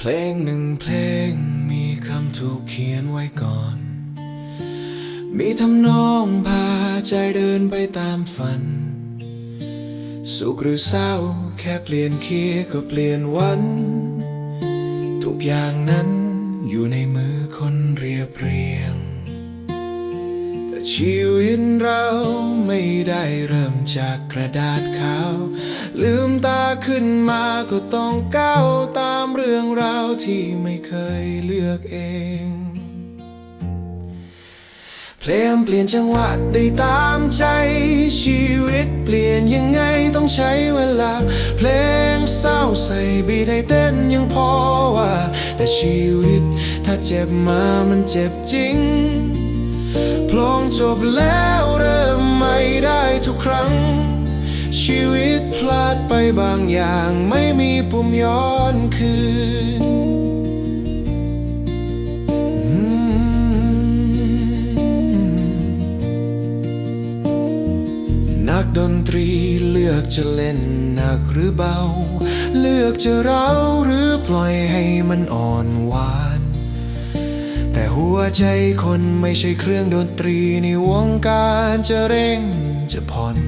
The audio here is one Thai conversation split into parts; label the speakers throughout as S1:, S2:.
S1: เพลงหนึ่งเพลงมีคำถูกเขียนไว้ก่อน มีทำนองพาใจเดินไปตามฝัน สุขหรือเศร้าแค่เปลี่ยนคีย์ก็เปลี่ยนวัน ทุกอย่างนั้นอยู่ในมือคนเรียบเรียง แต่ชีวิตเราไม่ได้เริ่มจากกระดาษขาว ลืมตาขึ้นมาก็ต้องก้าวตามเรื่องราวที่ไม่เคยเลือกเอง เพลงเปลี่ยนจังหวะได้ตามใจ ชีวิตเปลี่ยนยังไงต้องใช้เวลา เพลงเศร้าใส่บีทให้เต้นยังพอว่า แต่ชีวิตถ้าเจ็บมามันเจ็บจริงพลงจบแล้วเริ่มใหม่ได้ทุกครั้ง ชีวิตพลาดไปบางอย่างไม่มีปุ่มย้อนคืน นักดนตรีเลือกจะเล่นหนักหรือเบา เลือกจะเร้าหรือปล่อยให้มันอ่อนหวาน แต่หัวใจคนไม่ใช่เครื่องดนตรีในวงการจะเร่งจะผ่อน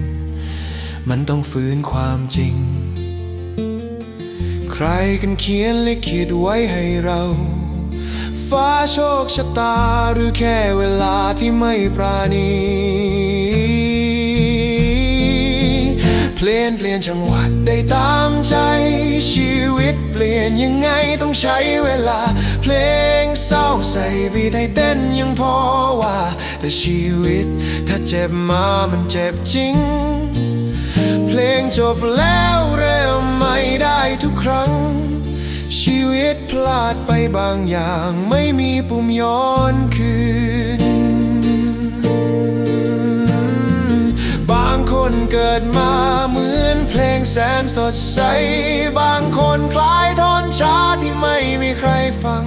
S1: มันต้องฝืนความจริง ใครกันเขียนลิขิตไว้ให้เรา ฟ้าโชคชะตาหรือแค่เวลาที่ไม่ปราณีเปลี่ยนเปลี่ยนจังหวัดได้ตามใจ ชีวิตเปลี่ยนยังไงต้องใช้เวลา เพลงเศร้าใส่บีทให้เต้นยังพอว่า แต่ชีวิตถ้าเจ็บมามันเจ็บจริง งจบแล้วเริ่มใหม่ได้ทุกครั้ง ชีวิตพลาดไปบางอย่างไม่มีปุ่มย้อนคืน บางคนเกิดมาเหมือนเพลงแสนสดใส บางคนคล้ายทอนช้าที่ไม่มีใครฟัง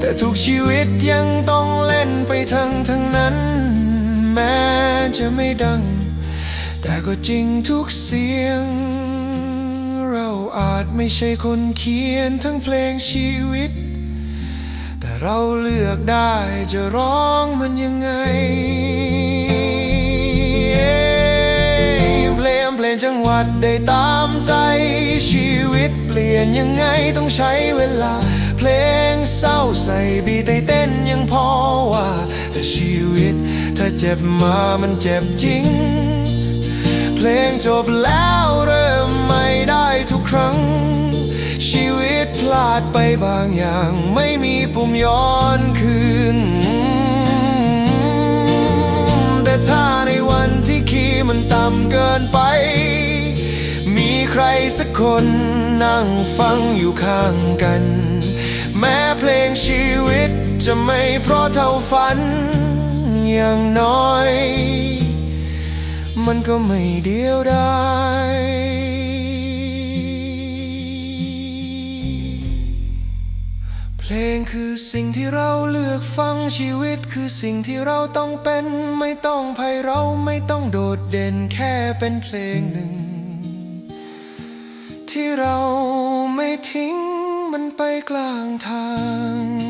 S1: แต่ทุกชีวิตยังต้องเล่นไปทั้งทั้งนั้น แม้จะไม่ดัง แต่ก็จริงทุกเสียง เราอาจไม่ใช่คนเขียนทั้งเพลงชีวิต แต่เราเลือกได้จะร้องมันยังไงเพลงเพลงจังหวัดได้ตามใจชีวิตเปลี่ยนยังไงต้องใช้เวลา เพลงเศร้าใส่บีทให้เต้นยังพอว่า แต่ชีวิตถ้าเจ็บมามันเจ็บจริง ลงจบแล้วเริ่มใหม่ได้ทุกครั้ง ชีวิตพลาดไปบางอย่าง ไม่มีปุ่มย้อนคืน แต่ถ้าในวันที่คีย์มันต่ำเกินไป มีใครสักคนนั่งฟังอยู่ข้างกัน แม้เพลงชีวิตจะไม่เพราะเท่าฝันอย่างน้อย มันก็ไม่เดียวดายเพลงคือสิ่งที่เราเลือกฟังชีวิต คือสิ่งที่เราต้องเป็น ไม่ต้องไพเราไม่ต้องโดดเด่นแค่เป็นเพลงหนึ่ง ที่เราไม่ทิ้งมันไปกลางทาง